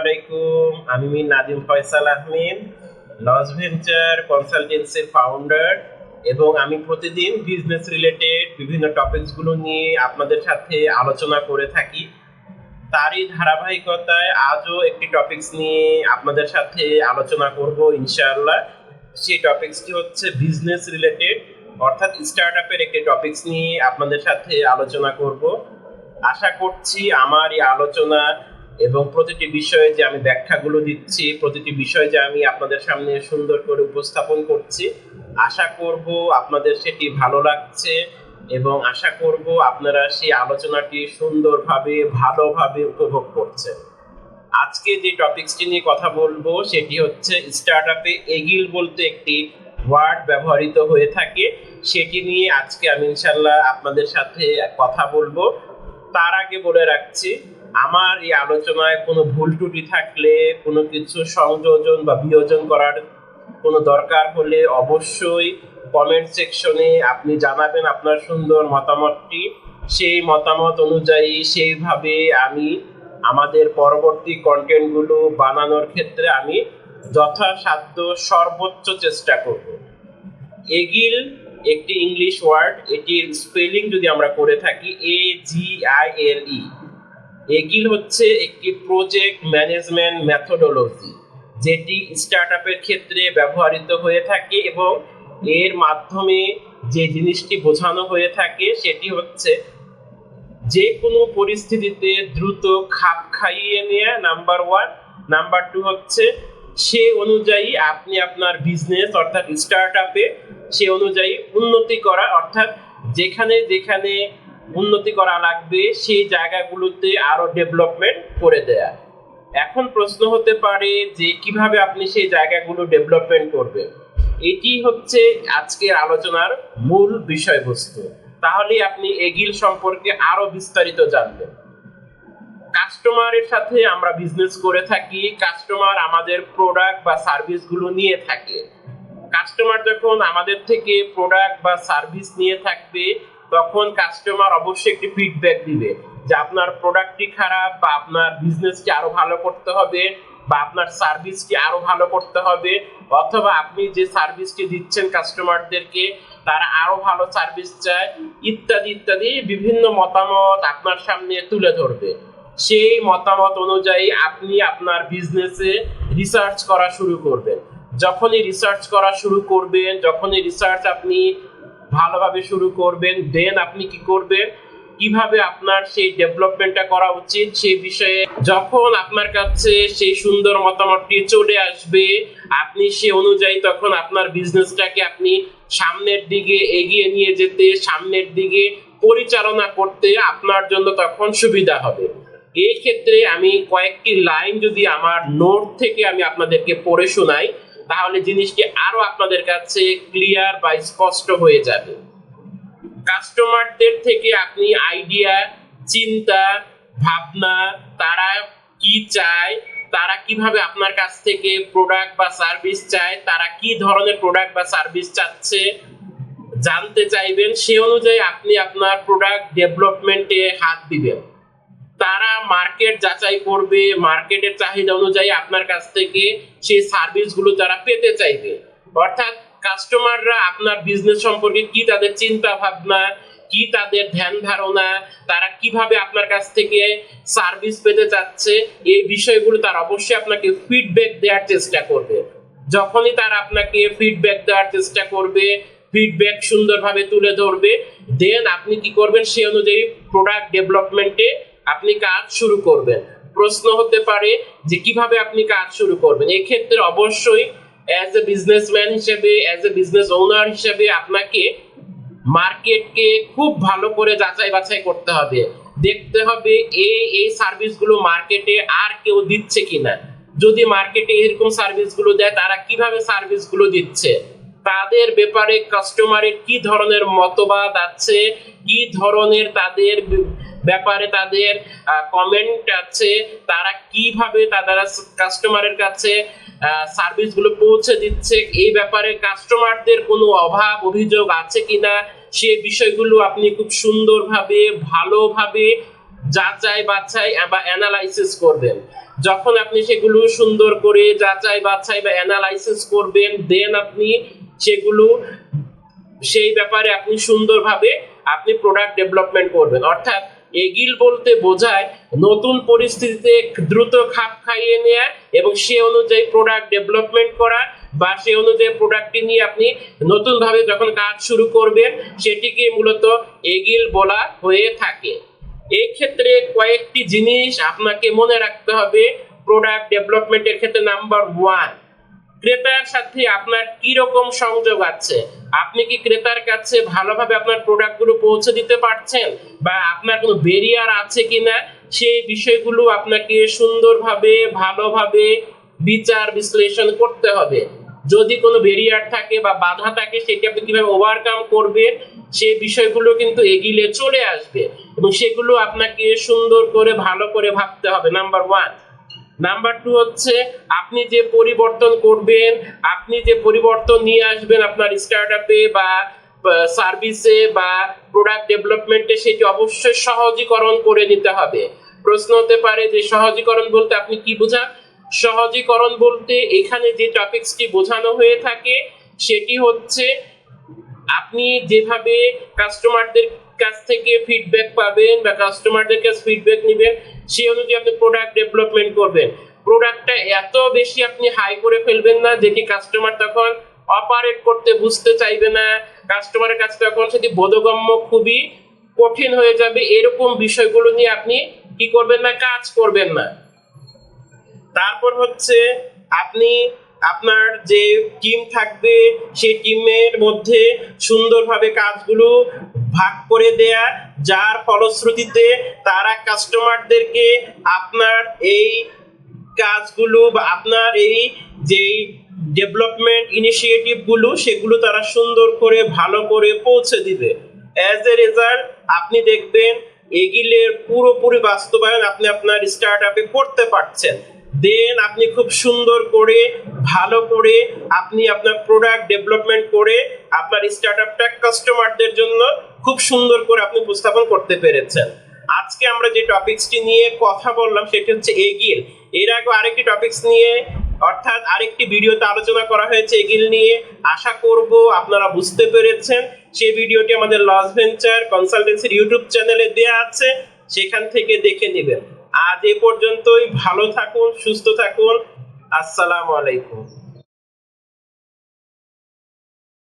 আলাইকুম, আমি Mir Nadim Faisal Ahmed, loss venture কনসালটেন্সির ফাউন্ডার এবং আমি প্রতিদিন বিজনেস রিলেটেড বিভিন্ন টপিকসগুলো নিয়ে আপনাদের সাথে আলোচনা করে থাকি। তারই ধারাবাহিকতায় আজও একটি টপিকস নিয়ে আপনাদের সাথে আলোচনা করব ইনশাআল্লাহ। সেই টপিকসটি হচ্ছে বিজনেস রিলেটেড অর্থাৎ স্টার্ট আপের একটি টপিকস নিয়ে আপনাদের সাথে আলোচনা করব। আশা করছি আমার এই আলোচনা এবং প্রতিটি বিষয়ে যে আমি ব্যাখ্যাগুলো দিচ্ছি, প্রতিটি বিষয় যে আমি আপনাদের সামনে সুন্দর করে উপস্থাপন করছি, আশা করব আপনাদের সেটি ভালো লাগছে এবং আশা করব আপনারা সেই আলোচনাটি সুন্দরভাবে, ভালোভাবে উপভোগ করছেন। আজকে যে টপিকসটি নিয়ে কথা বলব, সেটি হচ্ছে স্টার্ট আপে এগিল বলতে একটি ওয়ার্ড ব্যবহৃত হয়ে থাকে। সেটি নিয়ে আজকে আমি ইনশাল্লাহ আপনাদের সাথে কথা বলব। তার আগে বলে রাখছি আমার এই আলোচনায় কোনো ভুল ত্রুটি থাকলে, কোনো কিছু সংযোজন বা বিয়োজন করার কোনো দরকার হলে অবশ্যই কমেন্ট সেকশনে আপনি জানাবেন আপনার সুন্দর মতামতটি। সেই মতামত অনুযায়ী সেইভাবে আমি আমাদের পরবর্তী কন্টেন্টগুলো বানানোর ক্ষেত্রে আমি যথাসাধ্য সর্বোচ্চ চেষ্টা করব। এগিল একটি ইংলিশ ওয়ার্ড এটির স্পেলিং যদি আমরা করে থাকি এ G I L E agile হচ্ছে একটি প্রজেক্ট ম্যানেজমেন্ট মেথোডোলজি যেটি স্টার্ট আপের ক্ষেত্রে ব্যবহৃত হয়ে থাকে এবং এর মাধ্যমে যে জিনিসটি বোঝানো হয়ে থাকে সেটি হচ্ছে যে কোনো পরিস্থিতিতে দ্রুত খাপ খাইয়ে নেওয়া নাম্বার ওয়ান নাম্বার টু হচ্ছে সে অনুযায়ী আপনি আপনার বিজনেস অর্থাৎ স্টার্ট আপে সে অনুযায়ী উন্নতি করা। অর্থাৎ যেখানে যেখানে উন্নতি করা লাগবে, সেই জায়গাগুলোতে আরও ডেভেলপমেন্ট করে দেয়া। এখন প্রশ্ন হতে পারে যে কীভাবে আপনি সেই জায়গাগুলো ডেভেলপমেন্ট করবেন? এটি হচ্ছে আজকের আলোচনার মূল বিষয়বস্তু। তাহলে আপনি এগিল সম্পর্কে আরও বিস্তারিত জানবেন। কাস্টমারের সাথে আমরা বিজনেস করে থাকি, কাস্টমার আমাদের প্রোডাক্ট বা সার্ভিসগুলো নিয়ে থাকে। কাস্টমার যখন আমাদের থেকে প্রোডাক্ট বা সার্ভিস নিয়ে থাকবে তখন কাস্টমার অবশ্যই একটি ফিডব্যাক দিবে যে আপনার প্রোডাক্টটি খারাপ বা আপনার বিজনেসটি আরও ভালো করতে হবে বা আপনার সার্ভিসটি আরও ভালো করতে হবে অথবা আপনি যে সার্ভিসটি দিচ্ছেন কাস্টমারদেরকে তারা আরও ভালো সার্ভিস চায়, ইত্যাদি ইত্যাদি বিভিন্ন মতামত আপনার সামনে তুলে ধরবে। সেই মতামত অনুযায়ী আপনি আপনার বিজনেসে রিসার্চ করা শুরু করবেন। যখনই রিসার্চ করা শুরু করবেন, যখনই রিসার্চ আপনি ভালোভাবে শুরু করবেন দেন আপনি কি করবেন? কীভাবে আপনার সেই ডেভেলপমেন্টটা করা উচিত সেই বিষয়ে যখন আপনার কাছে সেই সুন্দর মতামতটি চলে আসবে, আপনি সে অনুযায়ী তখন আপনার বিজনেসটাকে আপনি সামনের দিকে এগিয়ে নিয়ে যেতে, সামনের দিকে পরিচালনা করতে আপনার জন্য তখন সুবিধা হবে। এই ক্ষেত্রে আমি কয়েকটি লাইন যদি আমার নোট থেকে আমি আপনাদেরকে পড়ে শোনাই তাহলে জিনিসটি আরও আপনাদের কাছে ক্লিয়ার বা স্পষ্ট হয়ে যাবে। কাস্টমারদের থেকে আপনি আইডিয়া চিন্তা, ভাবনা, তারা কি চায়, তারা কীভাবে আপনার কাছ থেকে প্রোডাক্ট বা সার্ভিস চায়, তারা কি ধরনের প্রোডাক্ট বা সার্ভিস চাচ্ছে জানতে চাইবেন, সে অনুযায়ী আপনি আপনার প্রোডাক্ট ডেভেলপমেন্টে হাত দিবেন। তারা মার্কেট যাচাই করবে মার্কেটের চাহিদা অনুযায়ী আপনার কাছ থেকে সেই সার্ভিসগুলো তারা পেতে চাইবে। অর্থাৎ কাস্টমাররা আপনার বিজনেস সম্পর্কে কি তাদের চিন্তা ভাবনা, কি তাদের ধ্যান ধারণা, তারা কীভাবে আপনার কাছ থেকে সার্ভিস পেতে চাচ্ছে, এই বিষয়গুলো তারা অবশ্যই আপনাকে ফিডব্যাক দেওয়ার চেষ্টা করবে। যখনই তারা আপনাকে ফিডব্যাক দেওয়ার চেষ্টা করবে ফিডব্যাক সুন্দরভাবে তুলে ধরবে দেন আপনি কি করবেন সেই অনুযায়ী প্রোডাক্ট ডেভেলপমেন্টে আপনি কাজ শুরু করবেন। প্রশ্ন হতে পারে যে কীভাবে আপনি কাজ শুরু করবেন? এক্ষেত্রে অবশ্যই অ্যাজ এ বিজনেসম্যান হিসেবে অ্যাজ এ বিজনেস ওনার হিসেবে আপনাকে মার্কেটকে খুব ভালো করে যাচাই বাছাই করতে হবে। দেখতে হবে এই এই সার্ভিসগুলো মার্কেটে আর কেউ দিচ্ছে কিনা। যদি মার্কেটে এরকম সার্ভিসগুলো দেয়, তারা কীভাবে সার্ভিসগুলো দিচ্ছে? তাদের ব্যাপারে কাস্টমারের কি ধরনের মতবাদ আছে? কি ধরনের তাদের ব্যাপারে তাদের কমেন্ট আছে, তারা কীভাবে তারা কাস্টমারের কাছে সার্ভিসগুলো পৌঁছে দিচ্ছে, এই ব্যাপারে কাস্টমারদের কোনো অভাব, অভিযোগ আছে কিনা, সে বিষয়গুলো আপনি খুব সুন্দরভাবে, ভালোভাবে যাচাই বাছাই বা অ্যানালাইসিস করবেন। যখন আপনি সেগুলো সুন্দর করে যাচাই বাছাই বা অ্যানালাইসিস করবেন দেন আপনি সেগুলো, সেই ব্যাপারে আপনি সুন্দরভাবে আপনি প্রোডাক্ট ডেভেলপমেন্ট করবেন। অর্থাৎ এগিল বলতে বোঝায় নতুন পরিস্থিতিতে দ্রুত খাপ খাইয়ে নেয়া এবং সে অনুযায়ী প্রোডাক্ট ডেভেলপমেন্ট করা বা সে অনুযায়ী প্রোডাক্টটি নিয়ে আপনি নতুনভাবে যখন কাজ শুরু করবেন, সেটিকে মূলত এগিল বলা হয়ে থাকে। এই ক্ষেত্রে কয়েকটি জিনিস আপনাকে মনে রাখতে হবে প্রোডাক্ট ডেভেলপমেন্টের ক্ষেত্রে নাম্বার ওয়ান ক্রেতার সাথে আপনার কি রকম সংযোগ আছে? আপনি কি ক্রেতার কাছে ভালোভাবে আপনার প্রোডাক্টগুলো পৌঁছে দিতে পারছেন? বা আপনার কোনো বেরিয়ার আছে কিনা? সেই বিষয়গুলো আপনাকে সুন্দরভাবে, ভালোভাবে বিচার বিশ্লেষণ করতে হবে। যদি কোনো বেরিয়ার থাকে বা বাধা থাকে, সেটি আপনি কীভাবে ওভারকাম করবেন? সেই বিষয়গুলো কিন্তু এগিলে চলে আসবে। এবং সেগুলো আপনাকে সুন্দর করে, ভালো করে ভাবতে হবে। নাম্বার ওয়ান নাম্বার টু হচ্ছে, আপনি যে পরিবর্তন করবেন, আপনি যে পরিবর্তন নিয়ে আসবেন আপনার স্টার্ট আপে বা সার্ভিসে বা প্রোডাক্ট ডেভেলপমেন্টে সেটি অবশ্যই সহজীকরণ করে নিতে হবে। প্রশ্ন হতে পারে যে সহজীকরণ বলতে আপনি কি বোঝান? সহজীকরণ বলতে এখানে যে টপিকসটি বোঝানো হয়ে থাকে, সেটি হচ্ছে আপনি যেভাবে কাস্টমারদের কাছ থেকে ফিডব্যাক পাবেন বা কাস্টমারদের কাছে ফিডব্যাক নেবেন, সেই অনুযায়ী আপনি প্রোডাক্ট ডেভেলপমেন্ট করবেন। প্রোডাক্টটা এত বেশি আপনি হাই করে ফেলবেন না যেটি কাস্টমার তখন অপারেট করতে বুঝতে চাইবে না। কাস্টমারের কাছে তখন সেটি বোধগম্য খুবই কঠিন হয়ে যাবে। এরকম বিষয়গুলো নিয়ে আপনি কি করবেন না, কাজ করবেন না। তারপর হচ্ছে আপনি আপনার যে টিম থাকবে, সেই টিমের মধ্যে সুন্দরভাবে কাজগুলো ভাগ করে দেয়া, যার ফলশ্রুতিতে তারা কাস্টমারদেরকে আপনার এই কাজগুলো বা আপনার এই যেই ডেভেলপমেন্ট ইনিশিয়েটিভগুলো সেগুলো তারা সুন্দর করে, ভালো করে পৌঁছে দিবে। অ্যাজ এ রেজাল্ট আপনি দেখবেন এগিলের পুরোপুরি বাস্তবায়ন আপনি আপনার স্টার্ট আপে করতে পারছেন। দেন আপনি খুব সুন্দর করে, ভালো করে আপনি আপনার প্রোডাক্ট ডেভেলপমেন্ট করে আপনার স্টার্ট আপটা কাস্টমারদের জন্য খুব সুন্দর করে আপনি উপস্থাপন করতে পেরেছেন। আজকে আমরা যে টপিকসটি নিয়ে কথা বললাম সেটি হচ্ছে এগিল। এর আগে আরেকটি টপিকস নিয়ে, অর্থাৎ আরেকটি ভিডিওতে আলোচনা করা হয়েছে এগিল নিয়ে। আশা করব আপনারা বুঝতে পেরেছেন। সেই ভিডিওটি আমাদের লস ভেঞ্চার কনসালটেন্সির ইউটিউব চ্যানেলে দেয়া আছে। সেখান থেকে দেখে নেবেন। আজ এ পর্যন্তই ভালো থাকুন সুস্থ থাকুন। আসসালামু আলাইকুম।